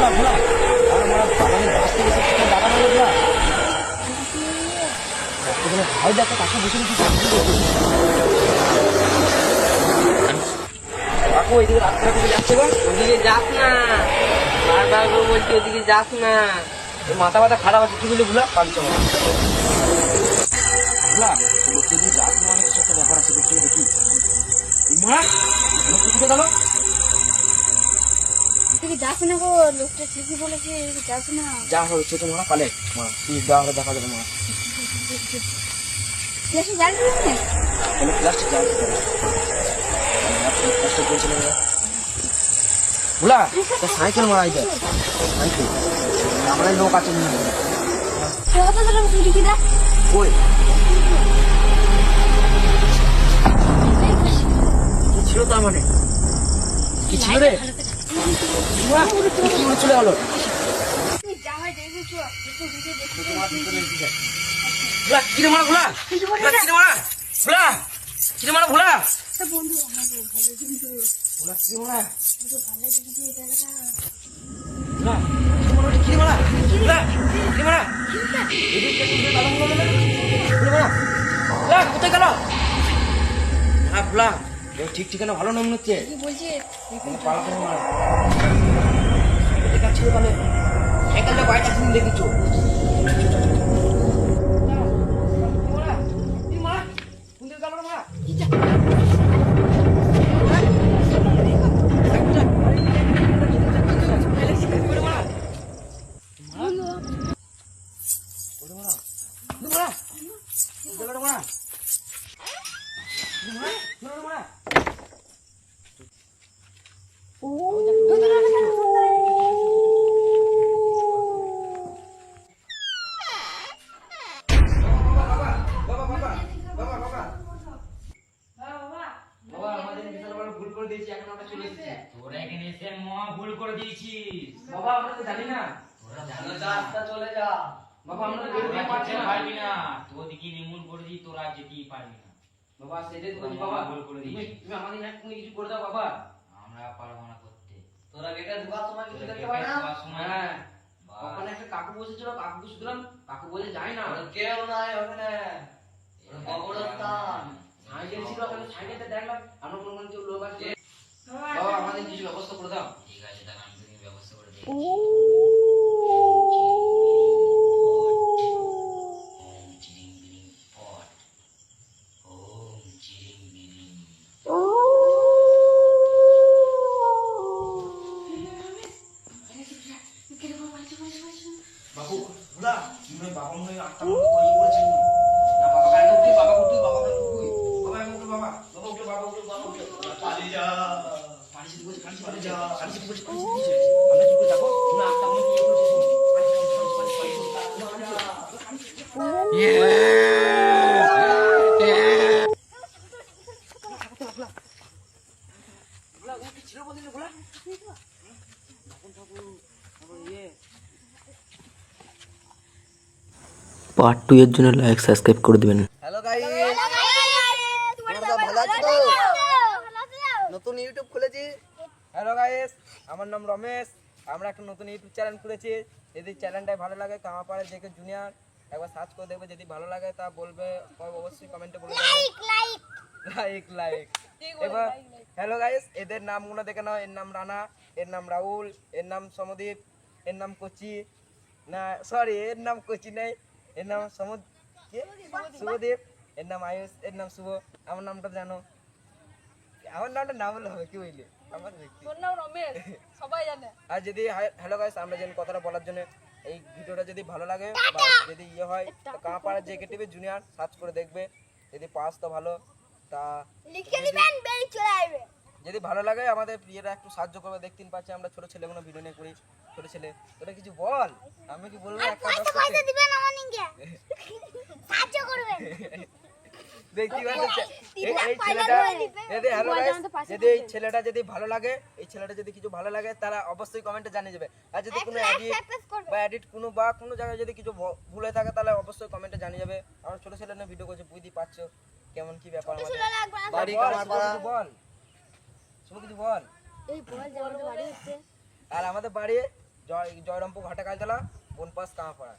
ভোলা ভোলা আর আমার বাগানের গাছ থেকে এসে একটা বাগান হলো ভোলা এখানে ভাই দেখো বসে কাকু রাস্তা থেকে যাচ্ছে যাস না। বারবার করে বলছি ওদিকে যাস না। এই মাথা মাথা খারাপ আছে কি বলি ভোলা? পাঁচ ভোলা লোককে যাস না অনেক কিছু একটা ব্যাপার আছে দেখি দেখি মা গেল? তুই যাস না গো লোকটা ঠিকই বলেছে যাস না। যা মা দেওয়া হলে দেখা যাবে মা। প্লাস্টিক যা প্লাস্টিক ভোলা তা সাইকেল মারাই সাইকেল। আমরা লোক আছে না চুরি কি দা। ওই। কি ছিল তার মানে? কি ছিল রে? চলে গেল কিরে মারা ভোলা কিরে মারা ভোলা কিরে মারা ভোলা কিরে মারা কোথায় গেল হ্যাঁ ভোলা ঠিক ঠিকানা ভালো নাম হচ্ছে? বলছে মারা এটা তাহলে? সাইকেলটা দেখেছ? ভুল করে দিয়েছিস বাবা আমরা তো জানি না রাস্তা চলে যা বাবা আমরা পারছি না পারবি না নির্মূল করে দিই তোরা যেতেই পারবি না বাবা সেটাই তো বাবা। তুমি তুমি আমাদের এক কোনো কিছু করে দাও বাবা। আমরা পারব না করতে। তোরা বেটা দুবার তোমার কিছু করতে দেখতে পাই না। বাবা সময় হ্যাঁ। ওখানে একটা কাকু বসেছিল কাকু সুতরাং কাকু বলে যাই না। কেউ নাই ওখানে। কবরস্থান। সাইকেল ছিল ওখানে সাইকেলটা দেখলাম। আমরা মনে করি কেউ লোক আছে। বাবু বুড়া তুমি বাবা মনে হয় আটটা মতো করেছেন না বাবা কানে উঠে বাবা উঠে বাবা কানে উঠে বাবা কানে উঠে বাবা বাবা উঠে বাবা উঠে বাবা উঠে পালিয়ে যা। পানি সিদ্ধ যা। পানি সিদ্ধ করছে পানি সিদ্ধ আমরা কি করে যাব? না আটটা মনে কি পানি সিদ্ধ পানি সিদ্ধ পানি সিদ্ধ পানি সিদ্ধ বুড়া ও কি ছিল বলিস বুড়া পার্ট টু এর জন্য লাইক সাবস্ক্রাইব করে দেবেন। হ্যালো গাইস ভালো আছো তো? নতুন ইউটিউব খুলেছি। হ্যালো গাইস আমার নাম রমেশ। আমরা একটা নতুন ইউটিউব চ্যানেল খুলেছি। যদি চ্যানেলটা ভালো লাগে কামাপাড়া দেখে জুনিয়র একবার সার্চ করে দেখবে। যদি ভালো লাগে তা বলবে অবশ্যই কমেন্টে বলে লাইক লাইক এবার হ্যালো গাইস এদের নামগুলো দেখে নাও। এর নাম রানা এর নাম রাহুল এর নাম সমদীপ এর নাম কচি। না সরি এর নাম কচি নেই। এর নাম সমুদ কি? শুভদীপ এর নাম আয়ুষ। এর নাম শুভ। আমার নামটা জানো? আমার নামটা না বললে হবে কি বুঝলি আমার ব্যক্তি। তোর নাম রমেশ। সবাই জানে। আর যদি হ্যালো গাইস আমরা যেন কথাটা বলার জন্য এই ভিডিওটা যদি ভালো লাগে বা যদি ইয়ে হয় কাঁপাড়া জেকে টিভি জুনিয়র সার্চ করে দেখবে। যদি পাস তো ভালো তা লিখে দিবেন বেরি চলে আসবে। যদি ভালো লাগে আমাদের প্রিয়রা একটু সাহায্য করবে দেখতেন পাচ্ছি আমরা ছোট ছেলেগুলো ভিডিও নিয়ে করি ছোট ছেলে। তোরা কিছু বল? আমি কি বলব একটা দশ পয়সা করতে? দিবেন আমার নিকে সাহায্য করবেন দেখতে এই লাখ এই পয়সা ছেলেটা যদি হ্যালো গাইস যদি এই ছেলেটা যদি ভালো লাগে এই ছেলেটা যদি কিছু ভালো লাগে তারা অবশ্যই কমেন্টে জানিয়ে যাবে আর যদি কোনো এডিট বা এডিট কোনো বা কোনো জায়গায় যদি কিছু ভুল হয়ে থাকে তাহলে অবশ্যই কমেন্টে জানিয়ে যাবে আমরা ছোট ছেলে নিয়ে ভিডিও করছি বুঝতেই পারছ কেমন কি ব্যাপার আমাদের। চলে লাগবে না। বাড়ি কামার বল? শুভ কিছু বল। এই বল যাওয়ার বাড়ি হচ্ছে। আর আমাদের বাড়ি জয় জয়রামপুর ঘাটে কালতলা বনপাস কামাপাড়া